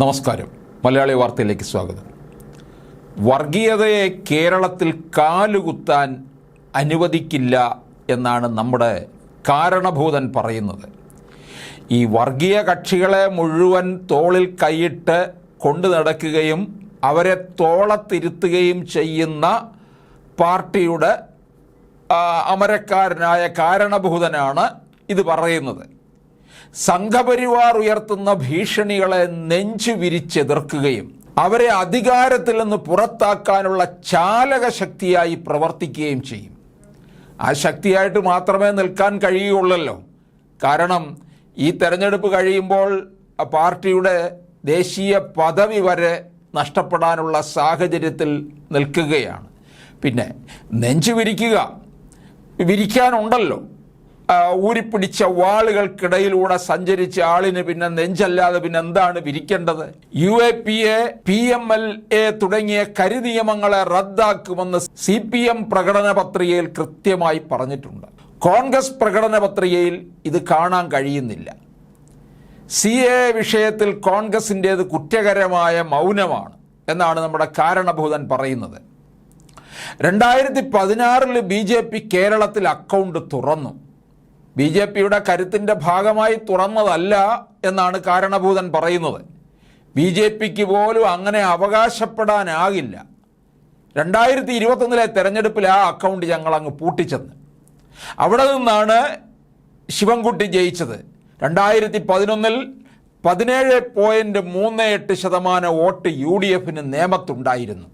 നമസ്കാരം. മലയാളി വാർത്തയിലേക്ക് സ്വാഗതം. വർഗീയതയെ കേരളത്തിൽ കാലുകുത്താൻ അനുവദിക്കില്ല എന്നാണ് നമ്മുടെ കാരണഭൂതൻ പറയുന്നത്. ഈ വർഗീയ കക്ഷികളെ മുഴുവൻ തോളിൽ കൈയിട്ട് കൊണ്ടു നടക്കുകയും അവരെ തോളത്തിരുത്തുകയും ചെയ്യുന്ന പാർട്ടിയുടെ അമരക്കാരനായ കാരണഭൂതനാണ് ഇത് പറയുന്നത്. സംഘപരിവാർ ഉയർത്തുന്ന ഭീഷണികളെ നെഞ്ചു വിരിച്ചെതിർക്കുകയും അവരെ അധികാരത്തിൽ നിന്ന് പുറത്താക്കാനുള്ള ചാലക ശക്തിയായി പ്രവർത്തിക്കുകയും ചെയ്യും. ആ ശക്തിയായിട്ട് മാത്രമേ നിൽക്കാൻ കഴിയുള്ളല്ലോ കാരണം ഈ തെരഞ്ഞെടുപ്പ് കഴിയുമ്പോൾ പാർട്ടിയുടെ ദേശീയ പദവി വരെ നഷ്ടപ്പെടാനുള്ള സാഹചര്യത്തിൽ നിൽക്കുകയാണ്. പിന്നെ നെഞ്ചു വിരിക്കുക വിരിക്കാനുണ്ടല്ലോ. ഊരിപ്പിടിച്ച വാളുകൾക്കിടയിലൂടെ സഞ്ചരിച്ച ആളിന് പിന്നെ നെഞ്ചല്ലാതെ പിന്നെ എന്താണ് വിരിക്കേണ്ടത്? U A P A P M L A തുടങ്ങിയ കരിനിയമങ്ങളെ റദ്ദാക്കുമെന്ന് സി പി എം പ്രകടന പത്രികയിൽ കൃത്യമായി പറഞ്ഞിട്ടുണ്ട്. കോൺഗ്രസ് പ്രകടന പത്രികയിൽ ഇത് കാണാൻ കഴിയുന്നില്ല. സി എ വിഷയത്തിൽ കോൺഗ്രസിന്റേത് കുറ്റകരമായ മൗനമാണ് എന്നാണ് നമ്മുടെ കാരണഭൂതൻ പറയുന്നത്. രണ്ടായിരത്തി പതിനാറിൽ ബി ജെ പി കേരളത്തിൽ അക്കൗണ്ട് തുറന്നു. ബി ജെ പിയുടെ കരുത്തിന്റെ ഭാഗമായി തുറന്നതല്ല എന്നാണ് കാരണഭൂതൻ പറയുന്നത്. ബി ജെ പിക്ക് പോലും അങ്ങനെ അവകാശപ്പെടാനാകില്ല. രണ്ടായിരത്തി ഇരുപത്തൊന്നിലെ തെരഞ്ഞെടുപ്പിൽ ആ അക്കൗണ്ട് ഞങ്ങൾ അങ്ങ് പൂട്ടിച്ചെന്ന്. അവിടെ നിന്നാണ് ശിവൻകുട്ടി ജയിച്ചത്. രണ്ടായിരത്തി പതിനൊന്നിൽ പതിനേഴ് പോയിന്റ് മൂന്ന് എട്ട് ശതമാനം വോട്ട് യു ഡി എഫിന് നേമത്തുണ്ടായിരുന്നു.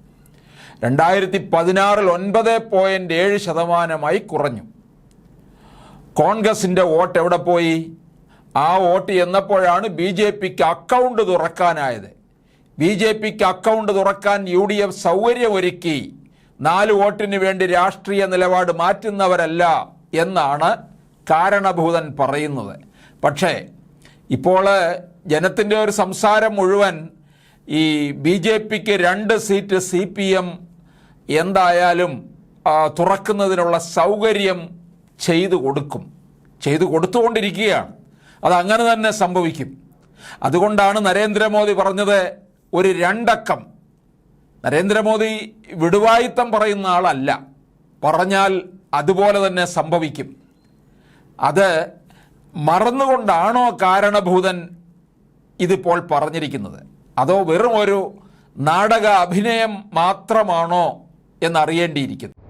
രണ്ടായിരത്തി പതിനാറിൽ ഒൻപത് പോയിന്റ് ഏഴ് ശതമാനമായി കുറഞ്ഞു. കോൺഗ്രസിന്റെ വോട്ട് എവിടെ പോയി? ആ വോട്ട് എന്നപ്പോഴാണ് ബി ജെ പിക്ക് അക്കൗണ്ട് തുറക്കാനായത്. ബി ജെ പിക്ക് അക്കൗണ്ട് തുറക്കാൻ യു ഡി എഫ് സൗകര്യമൊരുക്കി. നാല് വോട്ടിന് വേണ്ടി രാഷ്ട്രീയ നിലപാട് മാറ്റുന്നവരല്ല എന്നാണ് കാരണഭൂതൻ പറയുന്നത്. പക്ഷേ ഇപ്പോൾ ജനത്തിന്റെ ഒരു സംസാരം മുഴുവൻ ഈ ബി ജെ പിക്ക് രണ്ട് സീറ്റ് സി പി എം എന്തായാലും തുറക്കുന്നതിനുള്ള സൗകര്യം ചെയ്തു കൊടുക്കും. ചെയ്തു കൊടുത്തുകൊണ്ടിരിക്കുകയാണ്. അതങ്ങനെ തന്നെ സംഭവിക്കും. അതുകൊണ്ടാണ് നരേന്ദ്രമോദി പറഞ്ഞത് ഒരു രണ്ടക്കം. നരേന്ദ്രമോദി വിടുവായിത്തം പറയുന്ന ആളല്ല. പറഞ്ഞാൽ അതുപോലെ തന്നെ സംഭവിക്കും. അത് മറന്നുകൊണ്ടാണോ കാരണഭൂതൻ ഇതിപ്പോൾ പറഞ്ഞിരിക്കുന്നത്? അതോ വെറും ഒരു നാടക അഭിനയം മാത്രമാണോ എന്നറിയേണ്ടിയിരിക്കുന്നു?